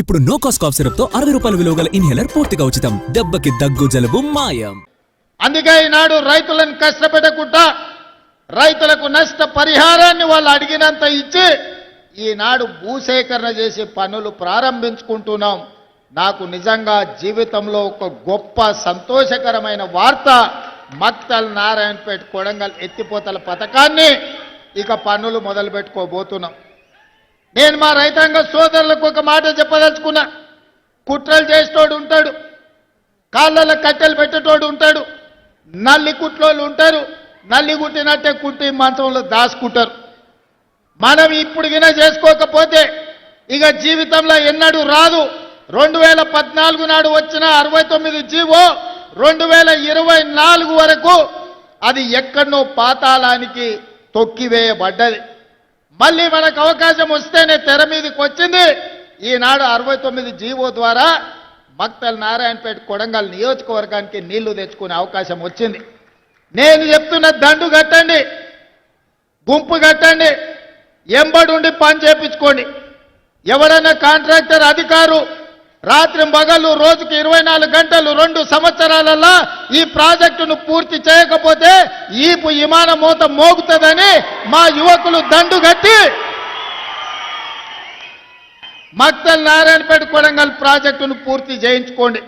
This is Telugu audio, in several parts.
ఇప్పుడు నో కాస్ట్ కాఫ్ సిరప్తో అరవై రూపాయల విలువ గల ఇన్హేలర్ పూర్తిగా ఉచితం. దెబ్బకి దగ్గు జలుబు మాయం. అందుకే ఈనాడు రైతులను కష్టపెట్టకుండా రైతులకు నష్ట పరిహారాన్ని వాళ్ళు అడిగినంత ఇచ్చి ఈనాడు భూసేకరణ చేసే పనులు ప్రారంభించుకుంటున్నాం. నాకు నిజంగా జీవితంలో ఒక గొప్ప సంతోషకరమైన వార్త మక్తల్ నారాయణపేట కొడంగల్ ఎత్తిపోతల పథకాన్ని ఇక పనులు మొదలు పెట్టుకోబోతున్నాం నేను మా రైతాంగ సోదరులకు ఒక మాట చెప్పదలుచుకున్నా. కుట్రలు చేసేటోడు ఉంటాడు. కాళ్ళలో కట్టెలు పెట్టేటోడు ఉంటాడు. నల్లి కుట్లోళ్ళు ఉంటారు. నల్లి కుట్టినట్టే కుట్టి మంచంలో దాచుకుంటారు. మనం ఇప్పుడు విన చేసుకోకపోతే ఇక జీవితంలో ఎన్నడూ రాదు. రెండు వేల పద్నాలుగు నాడు వచ్చిన అరవై తొమ్మిది జీవో రెండు వేల ఇరవై నాలుగు వరకు అది ఎక్కడనో పాతాళానికి తొక్కివేయబడ్డది. మళ్ళీ మనకు అవకాశం వస్తేనే తెర మీదకి వచ్చింది. ఈనాడు అరవై తొమ్మిది జీవో ద్వారా భక్తల నారాయణపేట కొడంగల్ నియోజకవర్గానికి నీళ్ళు తెచ్చుకునే అవకాశం వచ్చింది. నేను చెప్తున్న దండు కట్టండి గుంపు కట్టండి ఎంబడుండి పని చేపించుకోండి. ఎవడైనా కాంట్రాక్టర్ అధికారు రాత్రి పగలు రోజుకి ఇరవై నాలుగు గంటలు రెండు సంవత్సరాలలో ఈ ప్రాజెక్టును పూర్తి చేయకపోతే ఈపు విమాన మూత మోగుతుందని మా యువకులు దండు కట్టి మక్తల్ నారాయణపేట కొడంగల్ ప్రాజెక్టును పూర్తి చేయించుకోండి.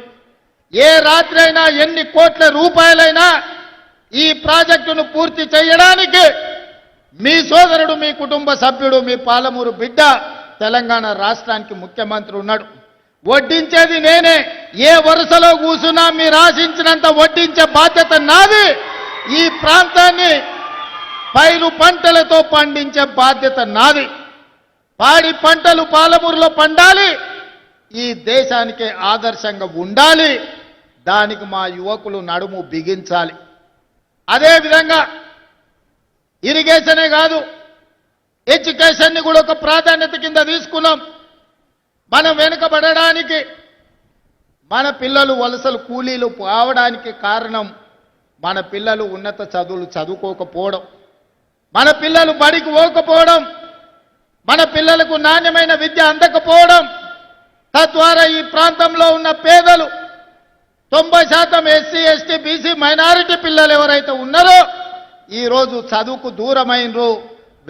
ఏ రాత్రి అయినా ఎన్ని కోట్ల రూపాయలైనా ఈ ప్రాజెక్టును పూర్తి చేయడానికి మీ సోదరుడు మీ కుటుంబ సభ్యుడు మీ పాలమూరు బిడ్డ తెలంగాణ రాష్ట్రానికి ముఖ్యమంత్రి ఉన్నాడు. వడ్డించేది నేనే. ఏ వరుసలో కూసున్నా మీరు ఆశించినంత వడ్డించే బాధ్యత నాది. ఈ ప్రాంతాన్ని పైరు పంటలతో పండించే బాధ్యత నాది. పాడి పంటలు పాలమూరులో పండాలి. ఈ దేశానికి ఆదర్శంగా ఉండాలి. దానికి మా యువకులు నడుము బిగించాలి. అదేవిధంగా ఇరిగేషనే కాదు ఎడ్యుకేషన్ని కూడా ఒక ప్రాధాన్యత కింద తీసుకున్నాం. మనం వెనుకబడడానికి మన పిల్లలు వలసలు కూలీలు పోవడానికి కారణం మన పిల్లలు ఉన్నత చదువులు చదువుకోకపోవడం. మన పిల్లలు బడికి పోకపోవడం. మన పిల్లలకు నాణ్యమైన విద్య అందకపోవడం. తద్వారా ఈ ప్రాంతంలో ఉన్న పేదలు తొంభై శాతం ఎస్సీ ఎస్టీ బీసీ మైనారిటీ పిల్లలు ఎవరైతే ఉన్నారో ఈరోజు చదువుకు దూరమైనరు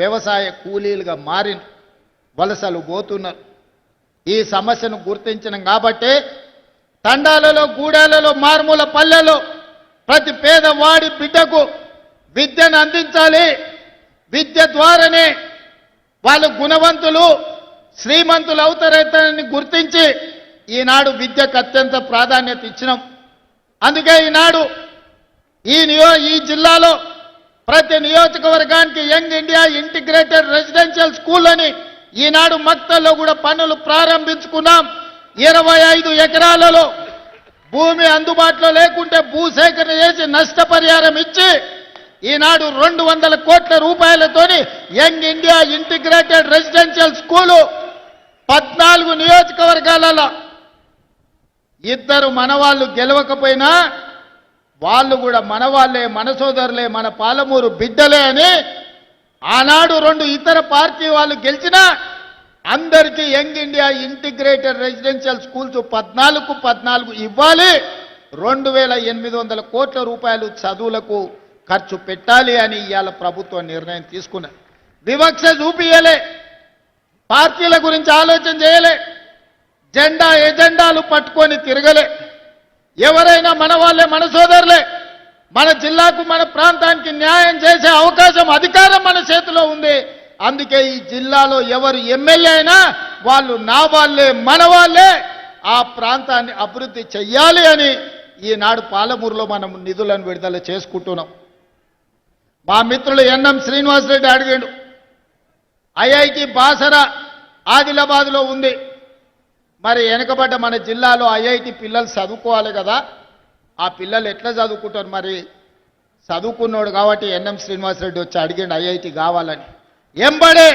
వ్యవసాయ కూలీలుగా మారిన వలసలు పోతున్నారు. ఈ సమస్యను గుర్తించడం కాబట్టి తండాలలో గూడాలలో మారుమూల పల్లెలో ప్రతి పేదవాడి బిడ్డకు విద్యను అందించాలి. విద్య ద్వారానే వాళ్ళు గుణవంతులు శ్రీమంతులు అవుతారని గుర్తించి ఈనాడు విద్యకు అత్యంత ప్రాధాన్యత ఇచ్చినాం. అందుకే ఈనాడు ఈ నియో ఈ జిల్లాలో ప్రతి నియోజకవర్గానికి young India integrated residential school అని ఈనాడు మక్తల్లో కూడా పనులు ప్రారంభించుకున్నాం. ఇరవై ఐదు ఎకరాలలో భూమి అందుబాటులో లేకుంటే భూసేకరణ చేసి నష్టపరిహారం ఇచ్చి ఈనాడు రెండు వందల కోట్ల రూపాయలతోని young India integrated residential school పద్నాలుగు నియోజకవర్గాలలో ఇద్దరు మనవాళ్ళు గెలవకపోయినా వాళ్ళు కూడా మనవాళ్ళే మన సోదరులే మన పాలమూరు బిడ్డలే అని ఆనాడు రెండు ఇతర పార్టీ వాళ్ళు గెలిచినా అందరికీ young India integrated residential schools పద్నాలుగు పద్నాలుగు ఇవ్వాలి. రెండు వేల ఎనిమిది వందల కోట్ల రూపాయలు చదువులకు ఖర్చు పెట్టాలి అని ఇవాళ ప్రభుత్వం నిర్ణయం తీసుకున్నది వివక్ష చూపియలే. పార్టీల గురించి ఆలోచన చేయలే. జెండా ఎజెండాలు పట్టుకొని తిరగలే. ఎవరైనా మన వాళ్ళే మన సోదరులే. మన జిల్లాకు మన ప్రాంతానికి న్యాయం చేసే అవకాశం అధికారం మన చేతిలో ఉంది. అందుకే ఈ జిల్లాలో ఎవరు ఎమ్మెల్యే అయినా వాళ్ళు నా వాళ్ళే మన వాళ్ళే. ఆ ప్రాంతాన్ని అభివృద్ధి చెయ్యాలి అని ఈనాడు పాలమూరులో మనం నిధులను విడుదల చేసుకుంటున్నాం. మా మిత్రులు ఎన్ఎం శ్రీనివాసరెడ్డి అడిగాడు ఐఐటి బాసర ఆదిలాబాద్లో ఉంది. మరి వెనకబడ్డ మన జిల్లాలో ఐఐటి పిల్లలు చదువుకోవాలి కదా. ఆ పిల్లలు ఎట్లా చదువుకుంటారు మరి? చదువుకున్నాడు కాబట్టి ఎన్ఎం శ్రీనివాసరెడ్డి వచ్చి అడిగిండు ఐఐటి కావాలని. ఎంబడే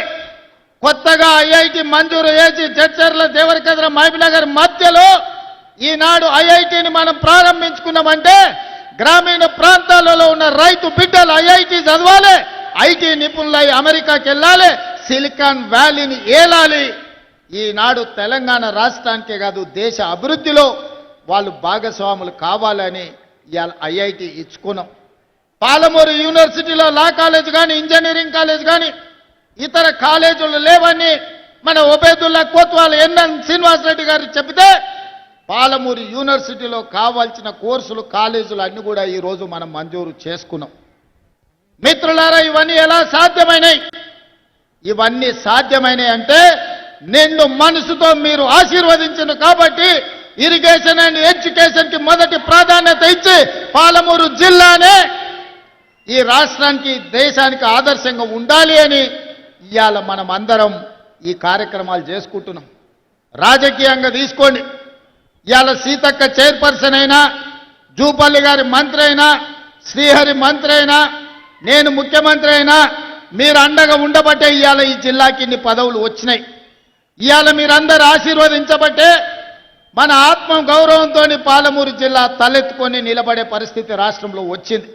కొత్తగా ఐఐటి మంజూరు చేసి చచ్చర్ల దేవరకద్ర మహబీనగర్ మధ్యలో ఈనాడు ఐఐటిని మనం ప్రారంభించుకున్నామంటే గ్రామీణ ప్రాంతాలలో ఉన్న రైతు బిడ్డలు ఐఐటి చదవాలి ఐటీ నిపుణులై అమెరికాకి వెళ్ళాలి సిలికాన్ వ్యాలీని ఏలాలి. ఈనాడు తెలంగాణ రాష్ట్రానికే కాదు దేశ అభివృద్ధిలో వాళ్ళు భాగస్వాములు కావాలని ఇవాళ ఐఐటి ఇచ్చుకున్నాం. పాలమూరు యూనివర్సిటీలో లా కాలేజ్ కానీ ఇంజనీరింగ్ కాలేజ్ కానీ ఇతర కాలేజీలు లేవని మన ఒబేదుల్లా కోత్వాల్ ఎన్ఎన్ శ్రీనివాసరెడ్డి గారు చెబితే పాలమూరు యూనివర్సిటీలో కావాల్సిన కోర్సులు కాలేజీలు అన్ని కూడా ఈరోజు మనం మంజూరు చేసుకున్నాం. మిత్రులారా ఇవన్నీ ఎలా సాధ్యమైనాయి? ఇవన్నీ సాధ్యమైనాయి అంటే నిన్ను మనసుతో మీరు ఆశీర్వదించను కాబట్టి ఇరిగేషన్ అండ్ ఎడ్యుకేషన్కి మొదటి ప్రాధాన్యత ఇచ్చి పాలమూరు జిల్లానే ఈ రాష్ట్రానికి దేశానికి ఆదర్శంగా ఉండాలి అని ఇవాళ మనం అందరం ఈ కార్యక్రమాలు చేసుకుంటున్నాం. రాజకీయంగా తీసుకోండి. ఇవాళ సీతక్క చైర్పర్సన్ అయినా జూపల్లి గారి మంత్రి అయినా శ్రీహరి మంత్రి అయినా నేను ముఖ్యమంత్రి అయినా మీరు అండగా ఉండబట్టే ఇవాళ ఈ జిల్లాకి ఇన్ని పదవులు వచ్చినాయి. ఇవాళ మీరందరూ ఆశీర్వదించబట్టే మన ఆత్మ గౌరవంతో పాలమూరు జిల్లా తలెత్తుకొని నిలబడే పరిస్థితి రాష్ట్రంలో వచ్చింది.